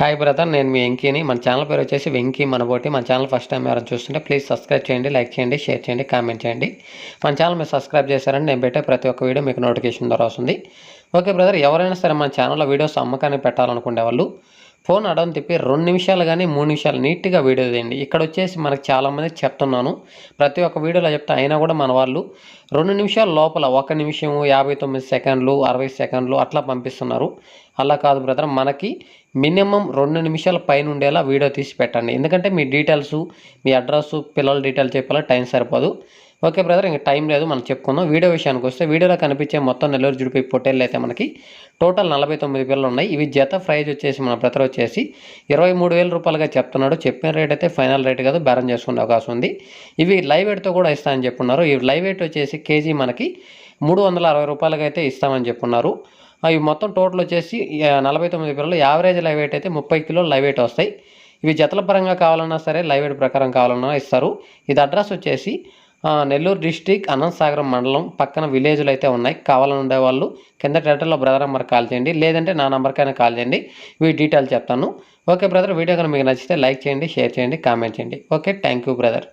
Hi brother నేను మీ వెంకీని. మన channel పేరు వచ్చేసి వెంకీ మనబోటి. మన ఛానల్ ఫస్ట్ టైం ఎవరైనా చూస్తుంటే ప్లీజ్ సబ్స్క్రైబ్ చేయండి లైక్ చేయండి షేర్ చేయండి కామెంట్ చేయండి. మన ఛానల్ మీరు సబ్స్క్రైబ్ చేశారని నేను పెట్టే ప్రతి ఒక్క వీడియో మీకు నోటిఫికేషన్ ద్వారా వస్తుంది. ఓకే బ్రదర్ ఎవరైనా సరే మన ఛానల్లో వీడియోస్ అమ్మకానికి పెట్టాలనుకునే వాళ్ళు ఫోన్ అడవని తిప్పి రెండు నిమిషాలు కానీ మూడు నిమిషాలు నీట్గా వీడియో తీయండి. ఇక్కడ వచ్చేసి మనకు చాలామంది చెప్తున్నాను. ప్రతి ఒక్క వీడియోలో చెప్తే అయినా కూడా మన వాళ్ళు రెండు నిమిషాల లోపల ఒక నిమిషం యాభై తొమ్మిది సెకండ్లు అరవై సెకండ్లు అట్లా పంపిస్తున్నారు. అలా కాదు బ్రదర్ మనకి మినిమం రెండు నిమిషాల పైన ఉండేలా వీడియో తీసి పెట్టండి. ఎందుకంటే మీ డీటెయిల్స్ మీ అడ్రస్ పిల్లల డీటెయిల్స్ చెప్పాలా టైం సరిపోదు. ఓకే బ్రదర్ ఇంకా టైం లేదు మనం చెప్పుకుందాం. వీడియో విషయానికి వస్తే వీడియోలో కనిపించే మొత్తం నెల్లూరు జుడిపి పొట్టేళ్ళు అయితే మనకి టోటల్ నలభై తొమ్మిది పిల్లలు ఉన్నాయి. ఇవి జత ప్రైజ్ వచ్చేసి మన బ్రదర్ వచ్చేసి ఇరవై మూడు వేల రూపాయలుగా చెప్తున్నాడు. చెప్పిన రేట్ అయితే ఫైనల్ రేట్ కాదు బేరం చేసుకునే అవకాశం ఉంది. ఇవి లైవ్ వెయిట్తో కూడా ఇస్తామని చెప్పున్నారు. ఇవి లైవ్ వెయిట్ వచ్చేసి కేజీ మనకి మూడు వందల అరవై రూపాయలకి అయితే ఇస్తామని చెప్పున్నారు. అవి మొత్తం టోటల్ వచ్చేసి నలభై తొమ్మిది పిల్లలు యావరేజ్ లైవ్ వెయిట్ అయితే ముప్పై కిలోలు లైవ్ వెయిట్ వస్తాయి. ఇవి జతల పరంగా కావాలన్నా సరే లైవ్ వెయిట్ ప్రకారం కావాలన్నా ఇస్తారు. ఇది అడ్రస్ వచ్చేసి నెల్లూరు డిస్టిక్ అనంతసాగరం మండలం పక్కన విలేజ్లు అయితే ఉన్నాయి. కావాలని ఉండేవాళ్ళు కింద టైటిల్లో బ్రదర్ నెంబర్ కాల్ చేయండి లేదంటే నా నెంబర్కైనా కాల్ చేయండి. వీ డీటెయిల్ చెప్తాను. ఓకే బ్రదర్ వీడియో కనుక మీకు నచ్చితే లైక్ చేయండి షేర్ చేయండి కామెంట్ చేయండి. Okay thank you brother.